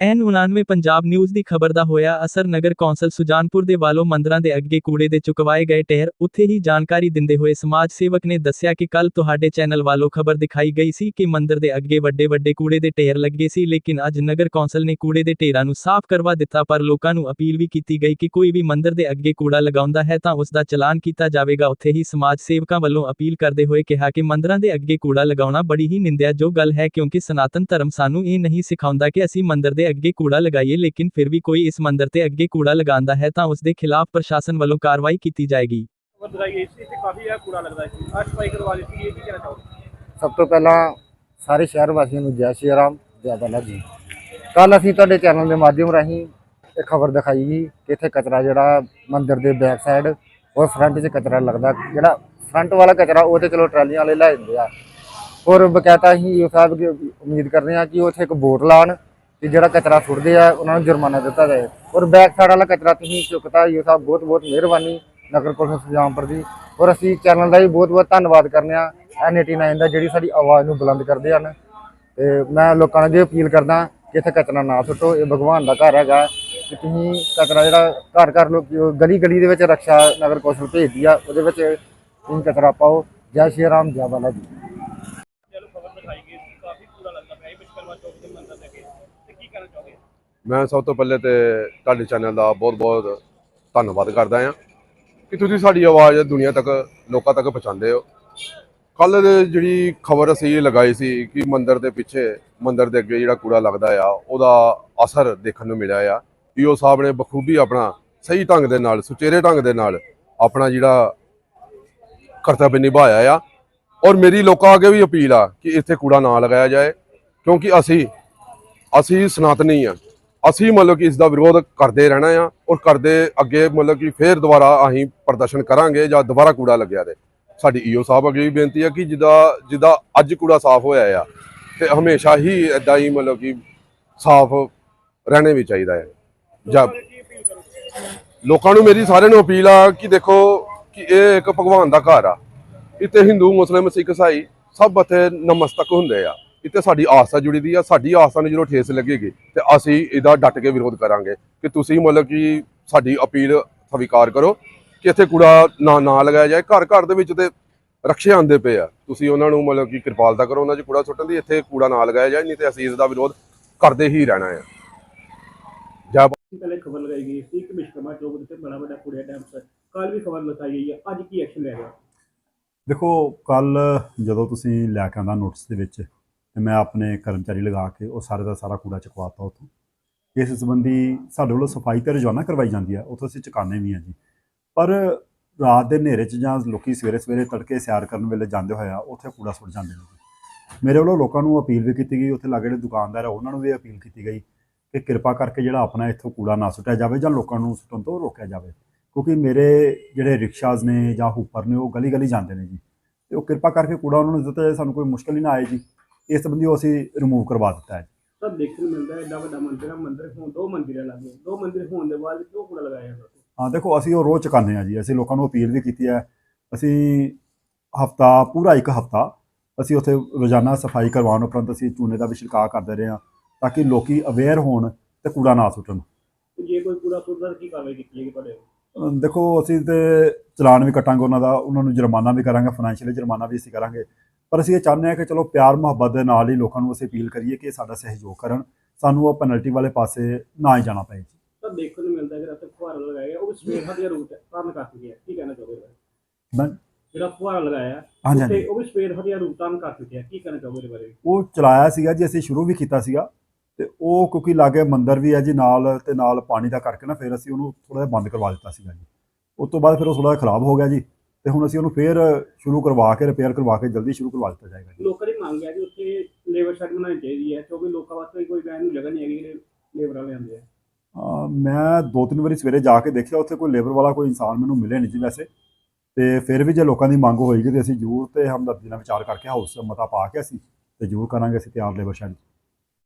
ਐਨ 99 Punjab news ਦੀ ਖਬਰ ਦਾ ਹੋਇਆ ਅਸਰ ਨਗਰ ਕੌਂਸਲ ਸੁਜਾਨਪੁਰ ਦੇ ਵੱਲੋਂ ਮੰਦਰਾਂ ਦੇ ਅੱਗੇ ਕੂੜੇ ਦੇ ਚੁਕਵਾਏ ਗਏ ਢੇਰ ਉੱਥੇ ਹੀ ਜਾਣਕਾਰੀ ਦਿੰਦੇ ਹੋਏ ਸਮਾਜ ਸੇਵਕ ਨੇ ਦੱਸਿਆ ਕਿ ਕੱਲ ਤੁਹਾਡੇ ਚੈਨਲ ਵੱਲੋਂ ਖਬਰ ਦਿਖਾਈ ਗਈ ਸੀ ਕਿ ਮੰਦਰ ਦੇ ਅੱਗੇ ਵੱਡੇ ਵੱਡੇ ਕੂੜੇ ਦੇ ਢੇਰ ਲੱਗੇ ਸੀ, ਲੇਕਿਨ ਅੱਜ ਨਗਰ ਕੌਂਸਲ ਨੇ ਕੂੜੇ ਦੇ ਢੇਰਾਂ ਨੂੰ ਸਾਫ਼ ਕਰਵਾ ਦਿੱਤਾ, ਪਰ ਲੋਕਾਂ ਨੂੰ ਅਪੀਲ ਵੀ ਕੀਤੀ ਗਈ ਕਿ ਕੋਈ ਵੀ ਮੰਦਰ ਦੇ ਅੱਗੇ ਕੂੜਾ ਲਗਾਉਂਦਾ ਹੈ ਤਾਂ ਉਸ ਦਾ ਚਲਾਨ ਕੀਤਾ ਜਾਵੇਗਾ। ਉੱਥੇ ਹੀ ਸਮਾਜ ਸੇਵਕਾਂ ਵੱਲੋਂ ਅਪੀਲ ਕਰਦੇ ਹੋਏ ਕਿਹਾ ਕਿ ਮੰਦਰਾਂ ਦੇ ਅੱਗੇ ਕੂੜਾ ਲਗਾਉਣਾ ਬੜੀ ਹੀ ਨਿੰਦਿਆਯੋਗ ਗੱਲ ਹੈ ਕਿਉਂਕਿ ਸਨਾਤਨ ਧਰਮ ਸਾਨੂੰ ਇਹ ਨਹੀਂ ਸਿਖਾਉਂਦਾ ਕਿ ਅਸੀਂ ਮੰਦਰ ਦੇ ਅੱਗੇ ਕੂੜਾ ਲਗਾਈਏ ਲੇਕਿਨ ਫਿਰ ਵੀ ਕੋਈ ਇਸ ਮੰਦਰ ਤੇ ਅੱਗੇ ਕੂੜਾ ਲਗਾਉਂਦਾ ਹੈ ਤਾਂ ਉਸ ਦੇ ਖਿਲਾਫ ਪ੍ਰਸ਼ਾਸਨ ਵੱਲੋਂ ਕਾਰਵਾਈ ਕੀਤੀ ਜਾਏਗੀ। ਖਬਰ ਦਿਖਾਈ ਗਈ ਸੀ ਤੇ ਕਾਫੀ ਜ਼ਿਆਦਾ ਕੂੜਾ ਲੱਗਦਾ ਸੀ। ਅੱਜ ਸਫ਼ਾਈ ਕਰਵਾ ਦਿੱਤੀ ਇਹ ਕੀ ਕਹਿਣਾ ਚਾਹੋਗੇ? ਸਭ ਤੋਂ ਪਹਿਲਾਂ ਸਾਰੇ ਸ਼ਹਿਰ ਵਾਸੀਆਂ ਨੂੰ ਜੈ ਸ਼੍ਰੀ ਰਾਮ ਜੈ ਬਾਲਾ ਜੀ। ਕੱਲ ਅਸੀਂ ਤੁਹਾਡੇ ਚੈਨਲ ਦੇ ਮਾਧਿਅਮ ਰਾਹੀਂ ਇਹ ਖਬਰ ਦਿਖਾਈ ਸੀ ਕਿ ਇੱਥੇ ਕਚਰਾ ਜਿਹੜਾ ਮੰਦਿਰ ਦੇ ਬੈਕ ਸਾਈਡ ਔਰ ਫਰੰਟ 'ਚ ਕਚਰਾ ਲੱਗਦਾ। ਜਿਹੜਾ ਫਰੰਟ ਵਾਲਾ ਕਚਰਾ ਉਹ ਤੇ ਚਲੋ ਟਰਾਲੀਆਂ ਵਾਲੇ ਲੈ ਜਾਂਦੇ ਆ। ਔਰ ਬਕਾਇਦਾ ਅਸੀਂ ਇਹ ਸਾਹਿਬ ਕਿ ਉਮੀਦ ਕਰਦੇ ਹਾਂ ਕਿ ਉੱਥੇ ਇੱਕ ਬੋਰਡ ਲਾਣ ਕਿ ਜਿਹੜਾ ਕਚਰਾ ਸੁੱਟਦੇ ਆ, ਉਹਨਾਂ ਨੂੰ ਜੁਰਮਾਨਾ ਦਿੱਤਾ ਜਾਏ। ਔਰ ਬੈਕ ਸਾਈਡ ਵਾਲਾ ਕਚਰਾ ਤੁਸੀਂ ਚੁੱਕਤਾ ਇਹ ਸਾਹਿਬ, ਬਹੁਤ ਬਹੁਤ ਮਿਹਰਬਾਨੀ ਨਗਰ ਕੌਂਸਲ ਸੁਜਾਨਪੁਰ ਦੀ ਔਰ ਅਸੀਂ ਚੈਨਲ ਦਾ ਵੀ ਬਹੁਤ ਬਹੁਤ ਧੰਨਵਾਦ ਕਰਨੇ ਆ N89 ਦਾ, ਜਿਹੜੀ ਸਾਡੀ ਆਵਾਜ਼ ਨੂੰ ਬੁਲੰਦ ਕਰਦੇ ਹਨ। ਤੇ ਮੈਂ ਲੋਕਾਂ ਨੂੰ ਇਹ ਅਪੀਲ ਕਰਦਾ ਕਿ ਇੱਥੇ ਕਚਰਾ ਨਾ ਸੁੱਟੋ, ਇਹ ਭਗਵਾਨ ਦਾ ਘਰ ਹੈਗਾ। ਕਿ ਤੁਸੀਂ ਕਚਰਾ ਜਿਹੜਾ ਘਰ ਘਰ ਲੋਕ ਗਲੀ ਗਲੀ ਦੇ ਵਿੱਚ ਰਕਸ਼ਾ ਨਗਰ ਕੌਂਸਲ ਭੇਜਦੀ ਆ, ਉਹਦੇ ਵਿੱਚ ਤੁਸੀਂ ਕਚਰਾ ਪਾਓ। ਜੈ ਸ਼੍ਰੀ ਰਾਮ, ਜੈ ਬਾਲਾ ਜੀ ਚਲੋ ਖਬਰ ਦਿਖਾਈ ਗਈ ਸੀ ਕਾਫੀ ਕੂੜਾ ਲੱਗਦਾ ਪਿਆ ਇਹ ਵਿਸ਼ਕਰਮਾ ਚੌਕ ਦੇ ਮੰਦਰ ਦੇ ਅੱਗੇ ਤੇ ਕੀ ਕਹਿਣਾ ਚਾਹੋਗੇ ਮੈਂ ਸਭ ਤੋਂ ਪਹਿਲੇ ਤੇ ਤੁਹਾਡੇ ਚੈਨਲ ਦਾ ਬਹੁਤ-ਬਹੁਤ ਧੰਨਵਾਦ ਕਰਦਾ ਹਾਂ ਕਿ ਤੁਸੀਂ ਸਾਡੀ ਆਵਾਜ਼ ਦੁਨੀਆ ਤੱਕ, ਲੋਕਾਂ ਤੱਕ ਪਹੁੰਚਾਉਂਦੇ ਹੋ। ਕੱਲ ਜਿਹੜੀ ਖਬਰ ਅਸੀਂ ਲਗਾਈ ਸੀ ਕਿ ਮੰਦਰ ਦੇ ਪਿੱਛੇ, ਮੰਦਰ ਦੇ ਅੱਗੇ ਜਿਹੜਾ ਕੂੜਾ ਲੱਗਦਾ ਆ, ਉਹਦਾ ਅਸਰ ਦੇਖਣ ਨੂੰ ਮਿਲਿਆ ਆ ਈਓ ਸਾਹਿਬ ਨੇ ਬਖੂਬੀ ਆਪਣਾ ਸਹੀ ਢੰਗ ਦੇ ਨਾਲ, ਸੁਚੇਰੇ ਢੰਗ ਦੇ ਨਾਲ ਆਪਣਾ ਜਿਹੜਾ ਕਰਤੱਵ ਨਿਭਾਇਆ ਆ। ਔਰ ਮੇਰੀ ਲੋਕਾਂ ਅੱਗੇ ਵੀ ਅਪੀਲ ਆ ਕਿ ਇੱਥੇ ਕੂੜਾ ਨਾ ਲਗਾਇਆ ਜਾਏ, ਕਿਉਂਕਿ ਅਸੀਂ ਅਸੀਂ ਸਨਾਤਨੀ ਆ। ਅਸੀਂ ਮਤਲਬ ਕਿ ਇਸ ਦਾ ਵਿਰੋਧ ਕਰਦੇ ਰਹਿਣਾ ਆ ਔਰ ਕਰਦੇ ਅੱਗੇ ਮਤਲਬ ਕਿ ਫੇਰ ਦੁਬਾਰਾ ਅਸੀਂ ਪ੍ਰਦਰਸ਼ਨ ਕਰਾਂਗੇ ਜਾਂ ਦੁਬਾਰਾ ਕੂੜਾ ਲੱਗਿਆ ਤੇ। ਸਾਡੀ ਈਓ ਸਾਹਿਬ ਅੱਗੇ ਵੀ ਬੇਨਤੀ ਆ ਕਿ ਜਿੱਦਾਂ ਜਿੱਦਾਂ ਅੱਜ ਕੂੜਾ ਸਾਫ਼ ਹੋਇਆ ਆ, ਤੇ ਹਮੇਸ਼ਾ ਹੀ ਇਦਾਂ ਹੀ ਮਤਲਬ ਕਿ ਸਾਫ਼ ਰਹਿਣੇ ਵੀ ਚਾਹੀਦਾ ਹੈ ਜਾਂ ਲੋਕਾਂ ਨੂੰ ਮੇਰੀ ਸਾਰਿਆਂ ਨੂੰ ਅਪੀਲ ਆ ਕਿ ਦੇਖੋ ਕਿ ਇਹ ਇੱਕ ਭਗਵਾਨ ਦਾ ਘਰ ਆ। ਇੱਥੇ ਹਿੰਦੂ, ਮੁਸਲਿਮ, ਸਿੱਖ ਇਸਾਈ ਸਭ ਇੱਥੇ ਨਮਸਤਕ ਹੁੰਦੇ ਆ। ਇੱਥੇ ਸਾਡੀ ਆਸਥਾ ਜੁੜੀ ਦੀ ਆ ਸਾਡੀ ਆਸਥਾ ਨੂੰ ਜਦੋਂ ਠੇਸ ਲੱਗੇਗੀ ਤੇ ਅਸੀਂ ਇਹਦਾ ਡਟ ਕੇ ਵਿਰੋਧ ਕਰਾਂਗੇ ਕਿ ਤੁਸੀਂ ਮਤਲਬ ਕਿ ਸਾਡੀ ਅਪੀਲ ਸਵੀਕਾਰ ਕਰੋ ਕਿ ਇੱਥੇ ਕੂੜਾ ਨਾ ਨਾ ਲਗਾਇਆ ਜਾਏ ਘਰ ਘਰ ਦੇ ਵਿੱਚ ਤੇ ਰਕਸ਼ੇ ਆਂਦੇ ਪਏ ਆ। ਤੁਸੀਂ ਉਹਨਾਂ ਨੂੰ ਮਤਲਬ ਕਿ ਕਿਰਪਾਲਤਾ ਕਰੋ ਉਹਨਾਂ 'ਚ ਕੂੜਾ ਸੁੱਟਣ ਦੀ ਇੱਥੇ ਕੂੜਾ ਨਾ ਲਗਾਇਆ ਜਾਏ ਨਹੀਂ ਤੇ ਅਸੀਂ ਇਸ ਦਾ ਵਿਰੋਧ ਕਰਦੇ ਹੀ ਰਹਿਣਾ ਆ। ਜੈ ਪਹਿਲੇ ਖਬਰ ਲਗਾਈ ਗਈ ਸੀ ਕਿ ਵਿਸ਼ਕਰਮਾ ਚੌਕ ਦੇ ਉੱਤੇ ਬੜਾ ਵੱਡਾ ਕੂੜਾ ਡੈਮ ਹੈ ਕੱਲ ਵੀ ਖਬਰ ਲਗਾਈ ਗਈ ਹੈ ਅੱਜ ਕੀ ਐਕਸ਼ਨ ਲੈ ਰਹੇ ਹੋ? ਦੇਖੋ ਕੱਲ ਜਦੋਂ ਤੁਸੀਂ ਲੈ ਕੇ ਆਂਦਾ ਨੋਟਿਸ ਦੇ ਵਿੱਚ ਤੇ ਮੈਂ ਆਪਣੇ ਕਰਮਚਾਰੀ ਲਗਾ ਕੇ ਉਹ ਸਾਰੇ ਦਾ ਸਾਰਾ ਕੂੜਾ ਚੁਕਵਾਤਾ ਉੱਥੋਂ। ਇਸ ਸੰਬੰਧੀ ਸਾਡੇ ਵੱਲੋਂ ਸਫ਼ਾਈ ਤੇ ਰੋਜ਼ਾਨਾ ਕਰਵਾਈ ਜਾਂਦੀ ਹੈ। ਉੱਥੋਂ ਅਸੀਂ ਚੁਕਾਉਂਦੇ ਵੀ ਹਾਂ ਜੀ। ਪਰ ਰਾਤ ਦੇ ਹਨੇਰੇ 'ਚ ਜਾਂ ਲੋਕੀ ਸਵੇਰੇ ਸਵੇਰੇ ਤੜਕੇ ਸੈਰ ਕਰਨ ਵੇਲੇ ਜਾਂਦੇ ਹੋਇਆ ਉੱਥੇ ਕੂੜਾ ਸੁੱਟ ਜਾਂਦੇ ਨੇ ਮੇਰੇ ਵੱਲੋਂ ਲੋਕਾਂ ਨੂੰ ਅਪੀਲ ਵੀ ਕੀਤੀ ਗਈ। ਉੱਥੇ ਲਾਗੇ ਜਿਹੜੇ ਦੁਕਾਨਦਾਰ ਆ, ਉਹਨਾਂ ਨੂੰ ਵੀ ਅਪੀਲ ਕੀਤੀ ਗਈ ਕਿ ਕਿਰਪਾ ਕਰਕੇ ਜਿਹੜਾ ਆਪਣਾ ਇੱਥੋਂ ਕੂੜਾ ਨਾ ਸੁੱਟਿਆ ਜਾਵੇ ਜਾਂ ਲੋਕਾਂ ਨੂੰ ਸੁੱਟਣ ਤੋਂ ਰੋਕਿਆ ਜਾਵੇ। ਕਿਉਂਕਿ ਮੇਰੇ ਜਿਹੜੇ ਰਿਕਸ਼ਾਜ਼ ਨੇ ਜਾਂ ਹੂਪਰ ਨੇ, ਉਹ ਗਲੀ ਗਲੀ ਜਾਂਦੇ ਨੇ ਜੀ। ਤੇ ਉਹ ਕਿਰਪਾ ਕਰਕੇ ਕੂੜਾ ਉਹਨਾਂ ਨੂੰ ਦਿੱਤਾ ਜਾਏ, ਸਾਨੂੰ ਕੋਈ ਮੁਸ਼ਕਲ ਹੀ ਨਾ ਆਏ ਜੀ। ਇਸ ਸੰਬੰਧੀ ਉਹ ਅਸੀਂ ਰਿਮੂਵ ਕਰਵਾ ਦਿੱਤਾ ਹੈ ਸਭ ਦੇਖਣ ਨੂੰ ਮਿਲਦਾ ਹੈ ਐਡਾ ਵੱਡਾ ਮੰਦਿਰ ਹੈ ਮੰਦਿਰ ਹੋਣ ਦੋ ਮੰਦਿਰਾਂ ਲੱਗੇ। ਦੋ ਮੰਦਿਰ ਹੋਣ ਦੇ ਬਾਅਦ ਕਿਉਂ ਕੂੜਾ ਲਗਾਇਆ ਜਾਂਦਾ? ਹਾਂ ਦੇਖੋ ਅਸੀਂ ਉਹ ਰੋਜ਼ ਚੁਕਾਉਂਦੇ ਹਾਂ ਜੀ। ਅਸੀਂ ਲੋਕਾਂ ਨੂੰ ਅਪੀਲ ਵੀ ਕੀਤੀ ਹੈ। ਅਸੀਂ ਹਫਤਾ ਪੂਰਾ ਇੱਕ ਹਫਤਾ ਅਸੀਂ ਉੱਥੇ ਰੋਜ਼ਾਨਾ ਸਫ਼ਾਈ ਕਰਵਾਉਣ ਉਪਰੰਤ ਅਸੀਂ ਚੂਨੇ ਦਾ ਵੀ ਛਿੜਕਾਅ ਕਰਦੇ ਰਹੇ ਹਾਂ ਤਾਂ ਕਿ ਲੋਕੀ ਅਵੇਅਰ ਹੋਣ ਤੇ ਕੂੜਾ ਨਾ ਸੁੱਟਣ। ਜੇ ਕੋਈ ਕੂੜਾ ਸੁੱਟਦਾ ਕੀ ਕਾਰਵਾਈ ਕੀਤੀ ਜਾਏਗੀ ਤੁਹਾਡੇ ਦੇਖੋ ਅਸੀਂ ਤੇ ਚਲਾਨ ਵੀ ਕੱਟਾਂਗੇ ਉਹਨਾਂ ਦਾ ਉਹਨਾਂ ਨੂੰ ਜੁਰਮਾਨਾ ਵੀ ਕਰਾਂਗੇ ਫਾਈਨੈਂਸ਼ੀਅਲੀ ਜੁਰਮਾਨਾ ਵੀ ਅਸੀਂ ਕਰਾਂਗੇ। ਪਰ ਅਸੀਂ ਇਹ ਚਾਹੁੰਦੇ ਹਾਂ ਕਿ ਚਲੋ ਪਿਆਰ ਮੁਹੱਬਤ ਦੇ ਨਾਲ ਹੀ ਲੋਕਾਂ ਨੂੰ ਅਸੀਂ ਅਪੀਲ ਕਰੀਏ ਕਿ ਸਾਡਾ ਸਹਿਯੋਗ ਕਰਨ ਸਾਨੂੰ ਉਹ ਪੈਨਲਟੀ ਵਾਲੇ ਪਾਸੇ ਨਾ ਹੀ ਜਾਣਾ ਪਏ। ਜੀ ਤਾਂ ਦੇਖਣ ਨੂੰ ਮਿਲਦਾ ਹੈ ਉੱਥੇ ਫੁਹਾਰਾ ਲਗਾਇਆ ਗਿਆ ਉਹ ਸਵੇਰ ਹੱਥ ਰੂਟ ਕਰਨ ਕਰ ਚੁੱਕਿਆ ਕੀ ਕਹਿਣਾ ਚਾਹੋਗੇ? ਮੈਂ ਜਿਹੜਾ ਫੁਹਾਰਾ ਲਗਾਇਆ ਹਾਂਜੀ ਉਹ ਵੀ ਸਵੇਰ ਹੱਥ ਰੂਟ ਕਰ ਚੁੱਕਿਆ ਕੀ ਕਹਿਣਾ ਚਾਹੋਗੇ ਇਹਦੇ ਬਾਰੇ? ਉਹ ਚਲਾਇਆ ਸੀਗਾ ਜੀ ਅਸੀਂ ਸ਼ੁਰੂ ਵੀ ਕੀਤਾ ਸੀਗਾ ਤੇ ਉਹ ਕਿਉਂਕਿ ਲਾਗੇ ਮੰਦਿਰ ਵੀ ਹੈ ਜੀ ਨਾਲ ਤੇ ਨਾਲ ਪਾਣੀ ਦਾ ਕਰਕੇ ਨਾ ਫਿਰ ਅਸੀਂ ਉਹਨੂੰ ਥੋੜਾ ਜਿਹਾ ਬੰਦ ਕਰਵਾ ਦਿੱਤਾ ਸੀਗਾ ਜੀ। ਉਸ ਤੋਂ ਬਾਅਦ ਫਿਰ ਉਹ ਥੋੜਾ ਜਿਹਾ ਖਰਾਬ ਹੋ ਗਿਆ ਜੀ। ਤੇ ਹੁਣ ਅਸੀਂ ਉਹਨੂੰ ਫੇਰ ਸ਼ੁਰੂ ਕਰਵਾ ਕੇ ਰਿਪੇਅਰ ਕਰਵਾ ਕੇ ਜਲਦੀ ਸ਼ੁਰੂ ਕਰਵਾ ਦਿੱਤਾ ਜਾਏਗਾ ਜੀ। ਲੋਕਾਂ ਦੀ ਮੰਗ ਹੈ ਕਿ ਉੱਥੇ ਲੇਬਰ ਸ਼ੈਡ ਬਣਾਉਣੀ ਚਾਹੀਦੀ ਹੈ ਕਿਉਂਕਿ ਲੋਕਾਂ ਵਾਸਤੇ ਕੋਈ ਰਹਿਣ ਨੂੰ ਜਗ੍ਹਾ ਨਹੀਂ ਹੈਗੀ ਜਿਹੜੇ ਲੇਬਰ ਵਾਲੇ ਆਉਂਦੇ ਆ। ਮੈਂ ਦੋ ਤਿੰਨ ਵਾਰੀ ਸਵੇਰੇ ਜਾ ਕੇ ਦੇਖਿਆ ਉੱਥੇ ਕੋਈ ਲੇਬਰ ਵਾਲਾ ਕੋਈ ਇਨਸਾਨ ਮੈਨੂੰ ਮਿਲੇ ਨਹੀਂ ਜੀ ਵੈਸੇ। ਤੇ ਫਿਰ ਵੀ ਜੇ ਲੋਕਾਂ ਦੀ ਮੰਗ ਹੋਏਗੀ ਤੇ ਅਸੀਂ ਜ਼ਰੂਰ ਤੇ ਹਮਦਰਦੀ ਨਾਲ ਵਿਚਾਰ ਕਰਕੇ ਹਾਊਸ ਮਤਾ ਪਾ ਕੇ ਅਸੀਂ ਤੇ ਜ਼ਰੂਰ ਕਰਾਂਗੇ ਅਸੀਂ ਤਿਆਰ ਲੇਬਰ ਸ਼ੈਡ